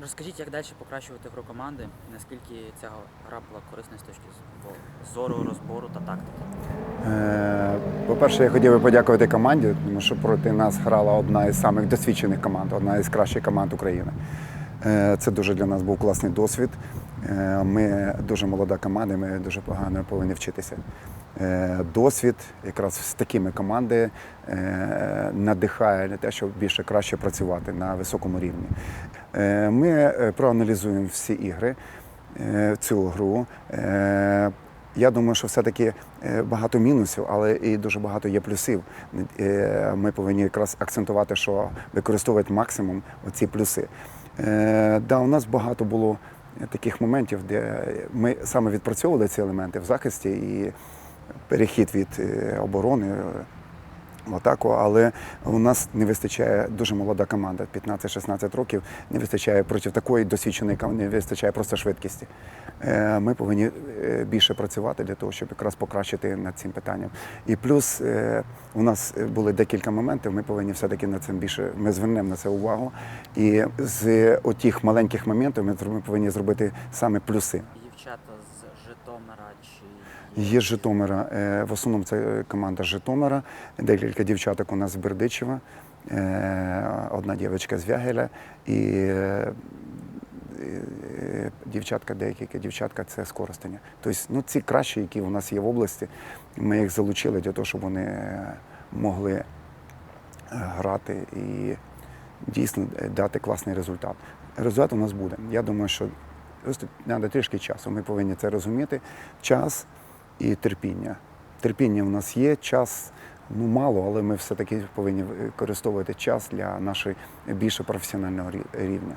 Розкажіть, як далі покращувати гру команди, наскільки ця гра була корисна з точки зору розбору та тактики? Е, По-перше, я хотів би подякувати команді, тому що проти нас грала одна із самих досвідчених команд, одна із кращих команд України. Е, Це дуже для нас був класний досвід. Е, Ми дуже молода команда, ми дуже погано повинні вчитися. Е, Досвід якраз з такими командами е, надихає на те, щоб більше краще працювати на високому рівні. Ми проаналізуємо всі ігри, цю гру. Я думаю, що все-таки багато мінусів, але і дуже багато є плюсів. Ми повинні якраз акцентувати, що використовувати максимум оці плюси. Да, у нас багато було таких моментів, де ми саме відпрацьовували ці елементи в захисті і перехід від е, оборони. В атаку, але у нас не вистачає дуже молода команда, 15-16 років. Не вистачає проти такої досвідченої команди, не вистачає просто швидкості. Е, Ми повинні е, більше працювати для того, щоб якраз покращити над цим питанням. І плюс е, у нас були декілька моментів. Ми повинні все-таки на цим більше. Ми звернемо на це увагу. І з отих маленьких моментів ми повинні зробити саме плюси. Дівчата Житомира чи Є Житомира. е, В основному це команда Житомира. Декілька дівчаток у нас з Бердичева, е, одна дівчинка з Вягеля і е, дівчатка, деякі дівчатка це з. Тобто, ну, ці кращі, які у нас є в області, ми їх залучили для того, щоб вони могли грати і дійсно дати класний результат. Результат у нас буде. Я думаю, що треба трішки часу. Ми повинні це розуміти. Час і терпіння. Терпіння в нас є, час ну мало, але ми все-таки повинні використовувати час для нашої більше професіонального рівня.